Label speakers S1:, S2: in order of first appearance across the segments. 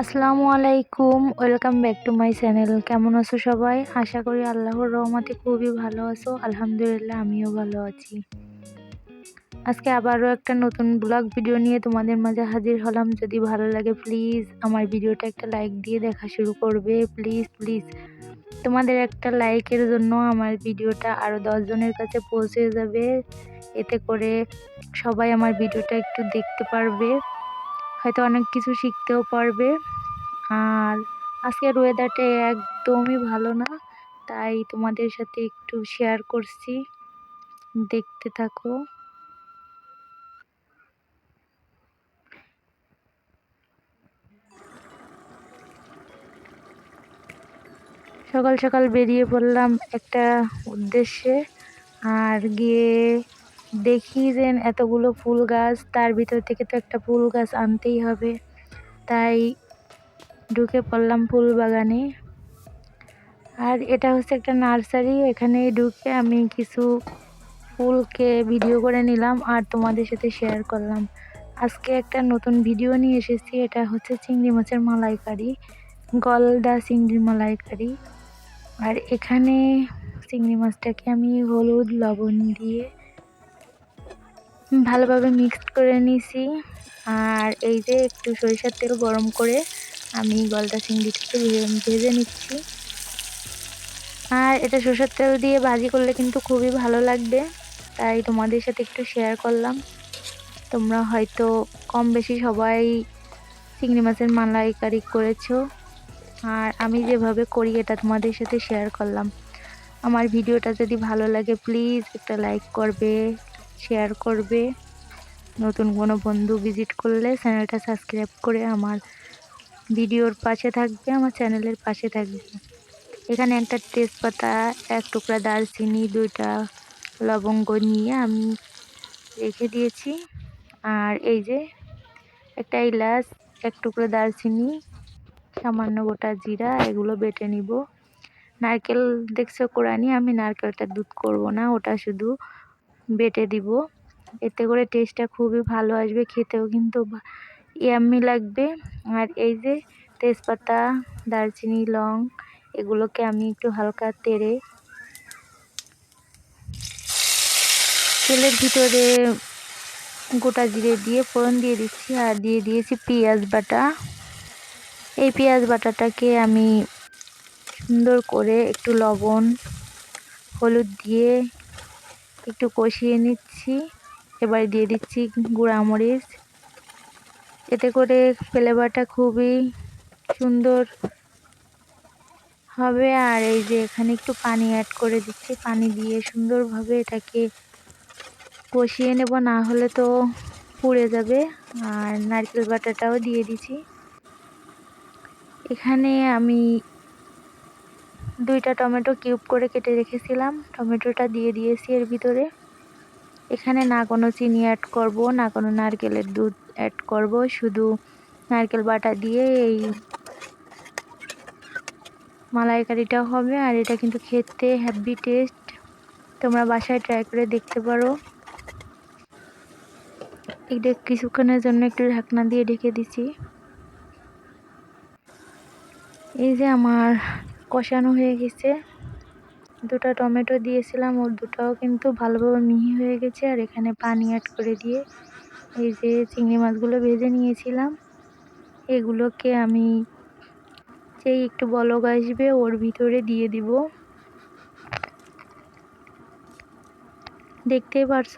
S1: আসসালামু আলাইকুম, welcome back to my channel. কেমন আছো সবাই? আশা করি আল্লাহর রহমতে খুবই ভালো আছো। আলহামদুলিল্লাহ, আমিও ভালো আছি। আজকে আবারও একটা নতুন ব্লগ ভিডিও নিয়ে তোমাদের মাঝে হাজির হলাম। যদি ভালো লাগে, প্লিজ আমার ভিডিওটা একটা লাইক দিয়ে দেখা শুরু করবে। প্লিজ প্লিজ তোমাদের একটা লাইকের জন্য আমার ভিডিওটা আরও দশজনের কাছে পৌঁছে যাবে। এতে করে সবাই আমার ভিডিওটা একটু দেখতে পারবে। হয়তো অনেক কিছু শিখতেও পারবে। আর আজকের ওয়েদারটা একদমই ভালো না, তাই তোমাদের সাথে একটু শেয়ার করছি। দেখতে থাকো। সকাল সকাল বেরিয়ে পড়লাম একটা উদ্দেশ্যে, আর গিয়ে দেখি যে এতগুলো ফুল গাছ, তার ভিতর থেকে তো একটা ফুল গাছ আনতেই হবে। তাই ঢুকে পড়লাম ফুল বাগানে। আর এটা হচ্ছে একটা নার্সারি এখানে ঢুকে আমি কিছু ফুলকে ভিডিও করে নিলাম আর তোমাদের সাথে শেয়ার করলাম। আজকে একটা নতুন ভিডিও নিয়ে এসেছি, এটা হচ্ছে চিংড়ি মাছের মালাইকারি, গলদা চিংড়ি মালাইকারি। আর এখানে চিংড়ি মাছটাকে আমি হলুদ, লবণ দিয়ে ভালোভাবে মিক্সড করে নিছি। আর এই যে একটু সরিষার তেল গরম করে আমি গলদা চিংড়িটাকে ভেজে নিচ্ছি। আর এটা সরষের তেল দিয়ে ভাজি করলে কিন্তু খুবই ভালো লাগবে। তাই তোমাদের সাথে একটু শেয়ার করলাম। তোমরা হয়তো কম বেশি সবাই চিংড়ি মাছের মালাইকারি করেছ। আর আমি যেভাবে করি এটা তোমাদের সাথে শেয়ার করলাম। আমার ভিডিওটা যদি ভালো লাগে প্লিজ একটা লাইক করবে। শেয়ার করবে। নতুন কোনো বন্ধু ভিজিট করলে চ্যানেলটা সাবস্ক্রাইব করে আমার ভিডিওর পাশে থাকবে, আমার চ্যানেলের পাশে থাকবে। এখানে একটা তেজপাতা, এক টুকরা দারচিনি, দুইটা লবঙ্গ নিয়ে আমি রেখে দিয়েছি। আর এই যে একটা ইলাচ এক টুকরো দারচিনি, সামান্য গোটা জিরা, এগুলো বেটে নিব। নারকেল দেখছ কোরআনি আমি নারকেলটা দুধ করব না, ওটা শুধু বেটে দিব। এতে করে টেস্টটা খুবই ভালো আসবে, খেতেও কিন্তু ইয়াম্মি লাগবে। আর এই যে তেজপাতা, দারচিনি, লং, এগুলোকে আমি একটু হালকা তেড়ে তেলের ভিতরে গোটা জিরে দিয়ে ফোড়ন দিয়ে দিচ্ছি আর দিয়ে দিয়েছি পেঁয়াজ বাটা। এই পেঁয়াজ বাটাটাকে আমি সুন্দর করে একটু লবণ, হলুদ দিয়ে একটু কষিয়ে নিচ্ছি। এবার দিয়ে দিচ্ছি গুঁড়ামরিচ। এতে করে ফ্লেভারটা খুবই সুন্দর হবে। আর এই যে এখানে একটু পানি অ্যাড করে দিচ্ছি। পানি দিয়ে সুন্দরভাবে এটাকে কষিয়ে নেব, না হলে তো পুড়ে যাবে। আর নারকেল বাটাটাও দিয়ে দিছি এখানে আমি দুইটা টমেটো কিউব করে কেটে রেখেছিলাম। টমেটোটা দিয়ে দিয়েছি এর ভিতরে। এখানে না কোনো চিনি অ্যাড করব না কোনো নারকেলের দুধ অ্যাড করব। শুধু নারকেল বাটা দিয়ে এই মালাইকারিটা হবে, আর এটা কিন্তু খেতে হ্যাপি টেস্ট তোমরা বাসায় ট্রাই করে দেখতে পারো। এটা কিছুক্ষণের জন্য একটু ঢাকনা দিয়ে ঢেকে দিছি এই যে আমার কষানো হয়ে গেছে। দুটা টমেটো দিয়েছিলাম, ওর দুটাও কিন্তু ভালোভাবে মিহি হয়ে গেছে। আর এখানে পানি অ্যাড করে দিয়ে এই যে চিংড়ি মাছগুলো ভেজে নিয়েছিলাম। এগুলোকে আমি যেই একটু বলক আসবে ওর ভিতরে দিয়ে দিব। দেখতেই পারছ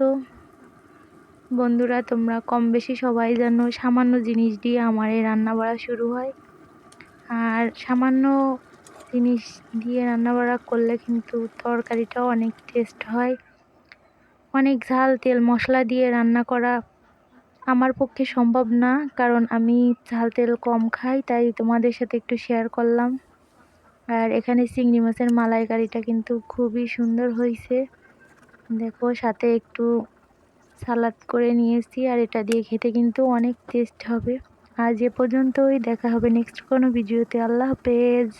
S1: বন্ধুরা, তোমরা কম বেশি সবাই জানো সামান্য জিনিস দিয়ে আমার এই রান্না বাড়া শুরু হয়। আর সামান্য জিনিস দিয়ে রান্নাবাড়া করলে কিন্তু তরকারিটাও অনেক টেস্ট হয়। অনেক ঝাল তেল মশলা দিয়ে রান্না করা আমার পক্ষে সম্ভব না, কারণ আমি ঝাল তেল কম খাই, তাই তোমাদের সাথে একটু শেয়ার করলাম। আর এখানে চিংড়ি মাছের মালাইকারিটা কিন্তু খুবই সুন্দর হয়েছে। দেখো, সাথে একটু সালাদ করে নিয়েছি, আর এটা দিয়ে খেতে কিন্তু অনেক টেস্ট হবে। আজ এ পর্যন্তই, দেখা হবে নেক্সট কোনো ভিডিওতে। আল্লাহ হাফেজ।